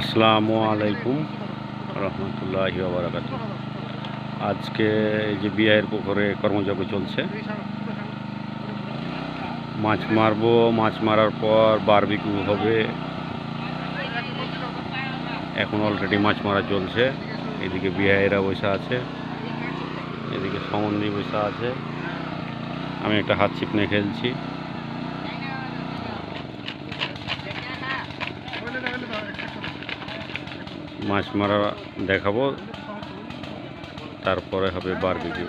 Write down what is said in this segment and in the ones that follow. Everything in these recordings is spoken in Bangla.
আসসালামু আলাইকুম রহমতুল্লাহি বারাকাত আজকে এই যে বিয়ের পুকুরে কর্মযজ্ঞ চলছে। মাছ মারবো, মাছ মারার পর বারবিকু হবে। এখন অলরেডি মাছ মারা চলছে। এদিকে বিহাইরা বসে আছে। এদিকে সমন্দি বসে আছে। আমি একটা হাত ছিপনে খেলছি। মাছ মারা দেখাবো। তারপরে হবে বারবিকিউ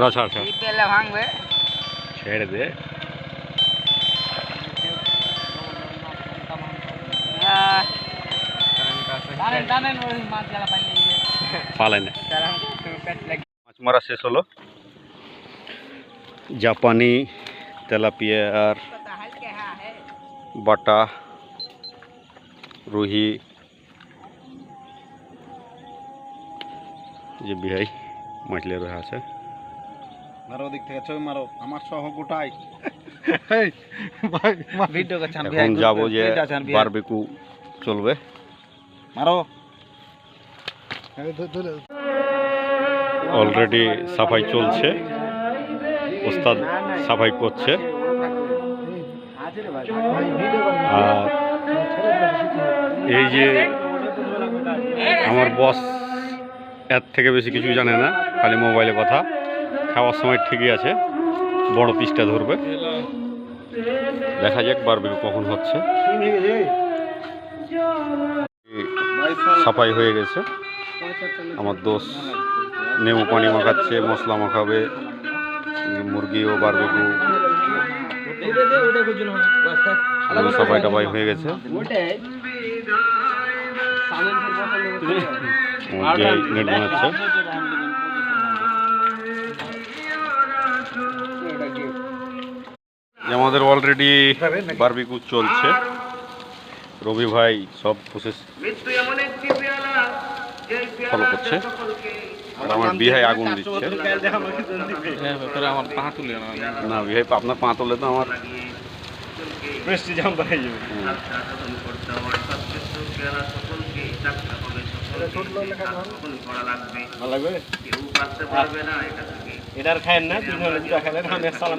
না ছাড় ছাড় তেলে ভাঙবে। ছেড়ে দে। টানেন টানেন ওই মাছ গেলা পাইলে পালাই না। মাছ মারা শেষ হলো। জাপানি তেলাপিয়া আর বাটা। রুহি যে বিহাই মাছলে রয়ে আছে। মারো দিক থেকে ছবি মারো আমার সহ গোটাই। এখন যাব যে বারবিকু চলবে। মারো। অলরেডি সাফাই চলছে। ওস্তাদ সাফাই করছে। আর এই যে আমার বস এর থেকে বেশি কিছু জানে না, খালি মোবাইলে কথা। খাওয়ার সময় ঠিকই আছে, বড় পিসটা ধরবে। দেখা যাক বারবিকু কখন হচ্ছে। সাফাই হয়ে গেছে। আমার দোষ, নেমু পানি মাখাচ্ছে, মশলা মাখাবে মুরগি ও বারবিকু সবাই টবাই হয়ে গেছে। আমাদের অলরেডি বারবিকু চলছে। রবি ভাই সব প্রসেস ফলো করছে। আর আমার বিহাই আগুন দিচ্ছে। না বিহাই আপনার পা তোলে তো আমার লাগবে। এটার খায়েন না তিন হলে দুটা খেলেন আমি সালাম